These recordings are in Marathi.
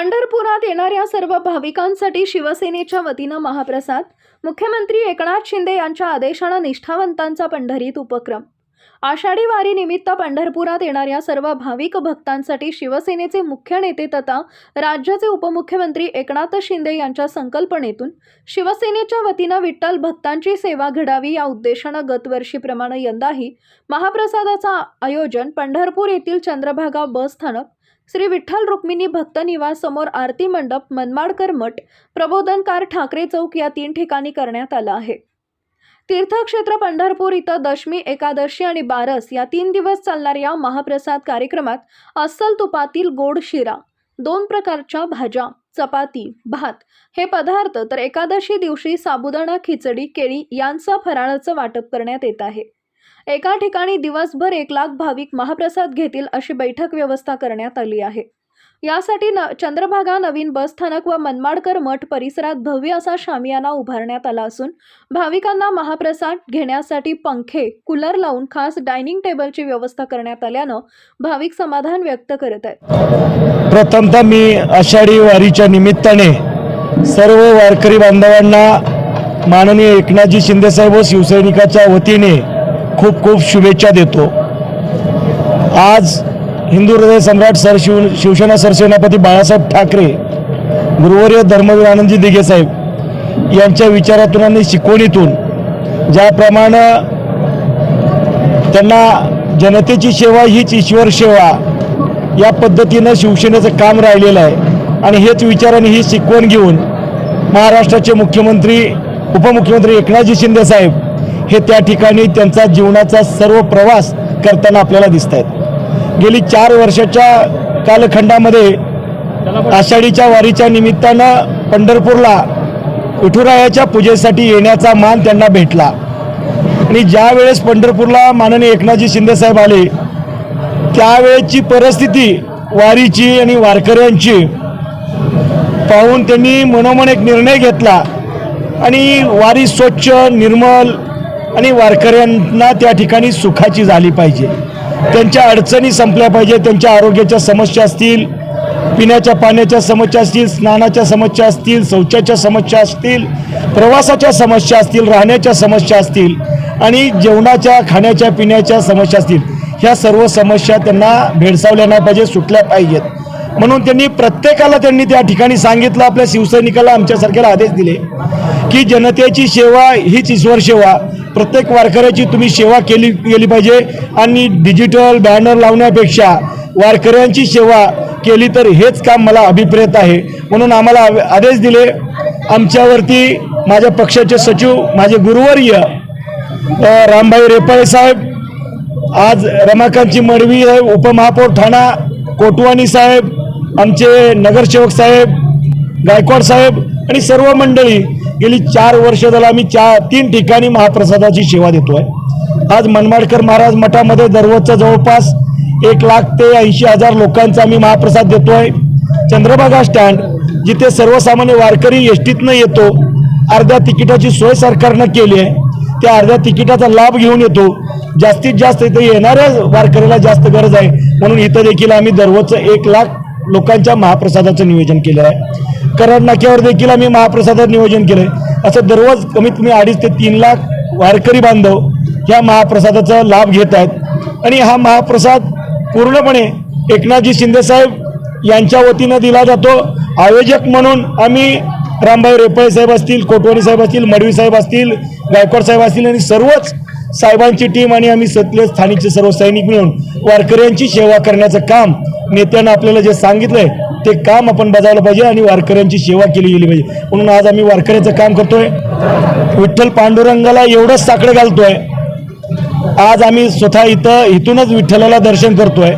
पंढरपुरात येणाऱ्या सर्व भाविकांसाठी शिवसेनेच्या वतीनं महाप्रसाद. मुख्यमंत्री एकनाथ शिंदे यांच्या आदेशानं निष्ठावंतांचा पंढरीत उपक्रम. आषाढी वारी निमित्त पंढरपुरात येणाऱ्या सर्व भाविक भक्तांसाठी शिवसेनेचे मुख्य नेते तथा राज्याचे उपमुख्यमंत्री एकनाथ शिंदे यांच्या संकल्पनेतून शिवसेनेच्या वतीनं विठ्ठल भक्तांची सेवा घडावी या उद्देशानं गतवर्षीप्रमाणे यंदाही महाप्रसादाचं आयोजन पंढरपूर येथील चंद्रभागा बस स्थानक श्री विठ्ठल रुक्मिणी भक्त निवास समोर आरती मंडप मनमाडकर मठ प्रबोधनकार ठाकरे चौक या तीन ठिकाणी करण्यात आलं आहे. तीर्थक्षेत्र पंढरपूर इथं दशमी एकादशी आणि बारस या तीन दिवस चालणाऱ्या महाप्रसाद कार्यक्रमात अस्सल तुपातील गोड शिरा दोन प्रकारच्या भाज्या चपाती भात हे पदार्थ तर एकादशी दिवशी साबुदाणा खिचडी केळी यांचा फराळाचं वाटप करण्यात येत आहे. एका ठिकाणी दिवसभर एक लाख भाविक महाप्रसाद घेतील अशी बैठक व्यवस्था करण्यात आली आहे. यासाठी न चंद्रभागा नवीन बस स्थानक व मनमाडकर मठ परिसरात भव्य असा शामियाना उभारण्यात आला असून भाविकांना महाप्रसाद घेण्यासाठी पंखे कूलर लावून खास डायनिंग टेबलची व्यवस्था करण्यात आल्यानं भाविक समाधान व्यक्त करत आहेत. प्रथमतः मी आषाढी वारीच्या निमित्ताने सर्व वारकरी बांधवांना माननीय एकनाथजी शिंदेसाहेब व शिवसैनिकाच्या वतीने खूप खूप शुभेच्छा देतो. आज हिंदू हृदय सम्राट सरशिव शिवसेना सरसेनापती बाळासाहेब ठाकरे गुरुवर्य धर्मवीर आनंदजी दिघे साहेब यांच्या विचारातून आणि शिकवणीतून ज्याप्रमाणे त्यांना जनतेची सेवा हीच ईश्वर सेवा या पद्धतीनं शिवसेनेचं काम राहिलेलं आहे. आणि हेच विचार आणि ही शिकवण घेऊन महाराष्ट्राचे मुख्यमंत्री उपमुख्यमंत्री एकनाथजी शिंदे साहेब हे त्या ठिकाणी त्यांचा जीवनाचा सर्व प्रवास करताना आपल्याला दिसत आहेत गेली चार वर्षाच्या कालखंडामध्ये आषाढीच्या वारीच्या निमित्तानं पंढरपूरला विठुरायाच्या पूजेसाठी येण्याचा मान त्यांना भेटला. आणि ज्यावेळेस पंढरपूरला माननीय एकनाथजी शिंदेसाहेब आले त्यावेळेची परिस्थिती वारीची आणि वारकऱ्यांची पाहून त्यांनी मनोमन एक निर्णय घेतला. आणि वारी स्वच्छ निर्मल आणि वारकऱ्यांना त्या ठिकाणी सुखाची झाली पाहिजे. त्यांच्या अडचणी संपल्या पाहिजे त्यांच्या आरोग्याच्या समस्या असतील पिण्याच्या पाण्याच्या समस्या असतील स्नानाच्या समस्या असतील शौचाच्या समस्या असतील प्रवासाच्या समस्या असतील राहण्याच्या समस्या असतील आणि जेवणाच्या खाण्याच्या पिण्याच्या समस्या असतील ह्या सर्व समस्या त्यांना भेडसावल्या नाही पाहिजे सुटल्या पाहिजेत. म्हणून त्यांनी प्रत्येकाला त्यांनी त्या ठिकाणी सांगितलं आपल्या शिवसैनिकाला आमच्यासारख्याला आदेश दिले की जनतेची सेवा हीच ईश्वर सेवा. प्रत्येक वारकऱ्याची तुम्ही सेवा केली गेली पाहिजे. आणि डिजिटल बॅनर लावण्यापेक्षा वारकऱ्यांची सेवा केली तर हेच काम मला अभिप्रेत आहे. म्हणून आम्हाला आदेश दिले. आमच्यावरती माझ्या पक्षाचे सचिव माझे गुरुवर्य रामभाई रेपाळे साहेब आज रमाकांतची मडवी साहेब उपमहापौर ठाणा कोटवानी साहेब आमचे नगरसेवक साहेब गायकवाड साहेब आणि सर्व मंडळी गेली चार वर्ष झालं आम्ही चार तीन ठिकाणी महाप्रसादाची सेवा देतोय. आज मनमाडकर महाराज मठामध्ये दररोजचं जवळपास एक लाख ते ऐंशी हजार लोकांचा आम्ही महाप्रसाद देतोय. चंद्रभागा स्टँड जिथे सर्वसामान्य वारकरी एस टीतनं येतो अर्ध्या तिकिटाची सोय सरकारनं केली आहे. त्या अर्ध्या तिकिटाचा लाभ घेऊन येतो. जास्तीत जास्त इथे येणाऱ्या वारकऱ्याला जास्त गरज आहे. म्हणून इथं देखील आम्ही दररोजचं एक लाख लोकांच्या महाप्रसादाचं नियोजन केलं आहे. कराड नाक्यावर देखील आम्ही महाप्रसादाचं नियोजन केलं आहे असं दररोज कमीत कमी अडीच ते तीन लाख वारकरी बांधव ह्या महाप्रसादाचा लाभ घेत आहेत. आणि हा महाप्रसाद पूर्णपणे एकनाथजी शिंदेसाहेब यांच्या वतीनं दिला जातो. आयोजक म्हणून आम्ही रामभाई रेपळे साहेब असतील कोटवानी साहेब असतील मडवी साहेब असतील गायकवाड साहेब असतील आणि सर्वच साहेबांची टीम आणि आम्ही सतले स्थानिकचे सर्व सैनिक मिळून वारकऱ्यांची सेवा करण्याचं काम नेत्यानं आपल्याला जे सांगितलंय ते काम आपण बजावलं पाहिजे आणि वारकऱ्यांची सेवा केली गेली पाहिजे. म्हणून आज आम्ही वारकऱ्याचं काम करतोय. विठ्ठल पांडुरंगाला एवढंच साकडं घालतोय. आज आम्ही स्वतः इथं इथूनच विठ्ठलाला दर्शन करतोय.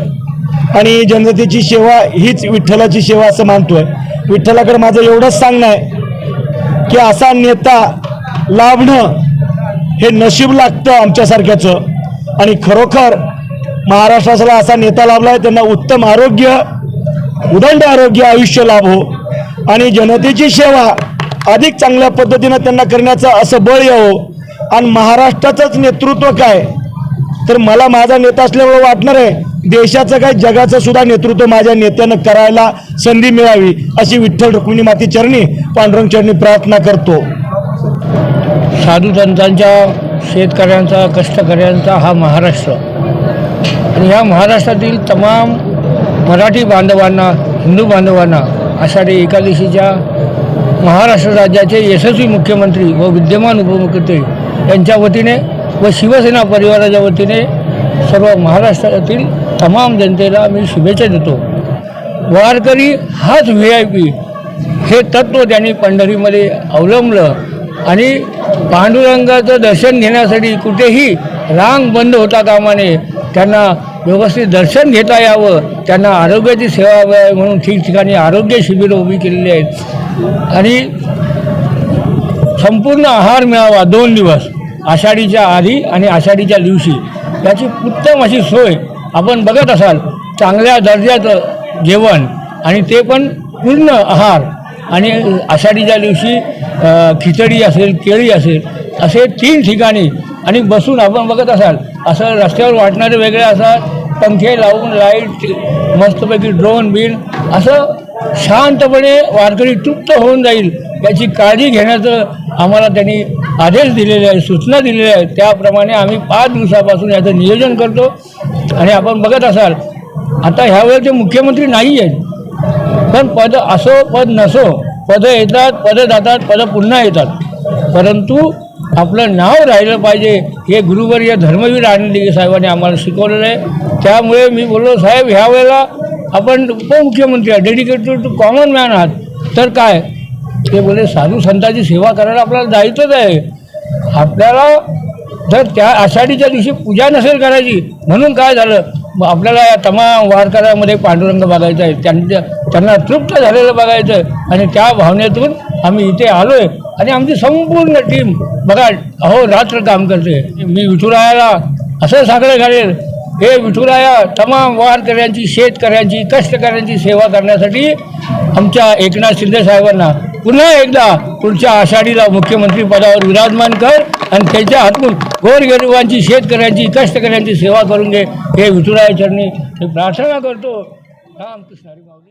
आणि जनतेची सेवा हीच विठ्ठलाची सेवा असं मानतोय. विठ्ठलाकडे माझं एवढंच सांगणं आहे की असा नेता लाभणं हे नशीब लागतं आमच्यासारख्याचं. आणि खरोखर महाराष्ट्राला असा नेता लाभला आहे त्यांना उत्तम आरोग्य उदंड आरोग्य आयुष्य लाभ हो आणि जनतेची सेवा अधिक चांगल्या पद्धतीनं त्यांना करण्याचं असं बळ यावं. आणि महाराष्ट्राचंच नेतृत्व काय? तर मला माझा नेता असल्यामुळे वाटणार आहे देशाचं काय जगाचं सुद्धा नेतृत्व माझ्या नेत्यानं करायला संधी मिळावी अशी विठ्ठल रुक्मिणी माती चरणी पांडुरंग चरणी प्रार्थना करतो. साधू संतांच्या शेतकऱ्यांचा कष्टकऱ्यांचा हा महाराष्ट्र. आणि ह्या महाराष्ट्रातील तमाम मराठी बांधवांना हिंदू बांधवांना आषाढी एकादशीच्या महाराष्ट्र राज्याचे यशस्वी मुख्यमंत्री व विद्यमान उपमुख्यमंत्री यांच्या वतीने व शिवसेना परिवाराच्या वतीने सर्व महाराष्ट्रातील तमाम जनतेला मी शुभेच्छा देतो. वारकरी हाच व्ही आय पी हे तत्त्व त्यांनी पंढरीमध्ये अवलंबलं आणि पांडुरंगाचं दर्शन घेण्यासाठी कुठेही रांग बंद होता कामाने त्यांना व्यवस्थित दर्शन घेता यावं. त्यांना आरोग्याची सेवा व्हावी म्हणून ठिकठिकाणी आरोग्य शिबिरं उभी केलेली आहेत. आणि संपूर्ण आहार मिळावा दोन दिवस आषाढीच्या आधी आणि आषाढीच्या दिवशी. याची उत्तम अशी सोय आपण बघत असाल चांगल्या दर्जाचं जेवण आणि ते पण पूर्ण आहार. आणि आषाढीच्या दिवशी खिचडी असेल केळी असेल असे तीन ठिकाणी आणि बसून आपण बघत असाल असं रस्त्यावर वाटणारे वेगळे असतात पंखे लावून लाइट मस्तपैकी ड्रोन बिन असं शांतपणे वारकरी तृप्त होऊन जाईल. याची काळजी घेण्याचं आम्हाला त्यांनी आदेश दिलेले आहे सूचना दिलेल्या आहेत. त्याप्रमाणे आम्ही पाच दिवसापासून याचं नियोजन करतो. आणि आपण बघत असाल आता ह्यावेळेचे मुख्यमंत्री नाही आहेत. पण पद असो पद नसो पदं येतात पदं जातात पदं पुन्हा येतात. परंतु आपलं नाव राहिलं पाहिजे. हे गुरुवर या धर्मवीर आनंदी साहेबांनी आम्हाला शिकवलेलं आहे. त्यामुळे मी बोललो साहेब ह्या वेळेला आपण उपमुख्यमंत्री आहे डेडिकेटेड टू कॉमन मॅन आहात. तर काय? ते बोले साधू संतांची सेवा करायला आपल्याला जायचंच आहे. आपल्याला जर त्या आषाढीच्या दिवशी पूजा नसेल करायची म्हणून काय झालं? मग आपल्याला या तमाम वारकऱ्यामध्ये पांडुरंग बघायचा आहे. त्यांच्या त्यांना तृप्त झालेलं बघायचं आहे. आणि त्या भावनेतून आम्ही इथे आलो आहे आणि आमची संपूर्ण टीम बघा अहो रात्र काम करते. मी विठुरायाला असं साकडं घालेल हे विठुराया तमाम वारकऱ्यांची शेतकऱ्यांची कष्टकऱ्यांची सेवा करण्यासाठी आमच्या एकनाथ शिंदे साहेबांना पुन्हा एकदा पुढच्या आषाढीला मुख्यमंत्री पदावर विराजमान कर आणि त्यांच्या हातून गोरगरिबांची शेतकऱ्यांची कष्टकऱ्यांची सेवा करून घे. हे विठुरायाचरणी प्रार्थना करतो. रामकृष्ण हरी माऊली.